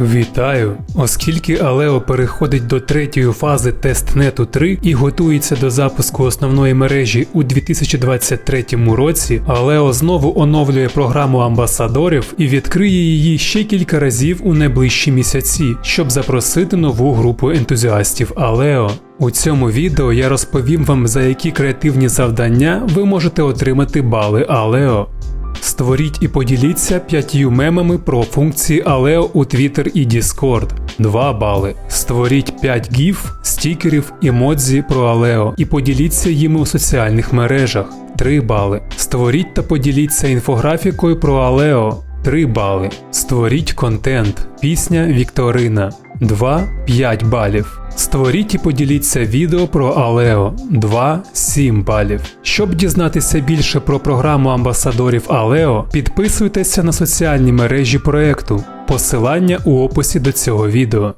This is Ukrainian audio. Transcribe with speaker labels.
Speaker 1: Вітаю! Оскільки Алео переходить до третьої фази тестнету 3 і готується до запуску основної мережі у 2023 році, Алео знову оновлює програму амбасадорів і відкриє її ще кілька разів у найближчі місяці, щоб запросити нову групу ентузіастів Алео. У цьому відео я розповім вам, за які креативні завдання ви можете отримати бали Алео. Створіть і поділіться п'ятью мемами про функції Aleo у Twitter і Discord. 2 бали. Створіть 5 гіф, стікерів, емодзі про Aleo і поділіться їми у соціальних мережах. 3 бали. Створіть та поділіться інфографікою про Aleo. 3 бали. Створіть контент. Пісня Вікторина. 2 5 балів. Створіть і поділіться відео про Алео 2 7 балів. Щоб дізнатися більше про програму амбасадорів Алео, підписуйтеся на соціальні мережі проекту. Посилання у описі до цього відео.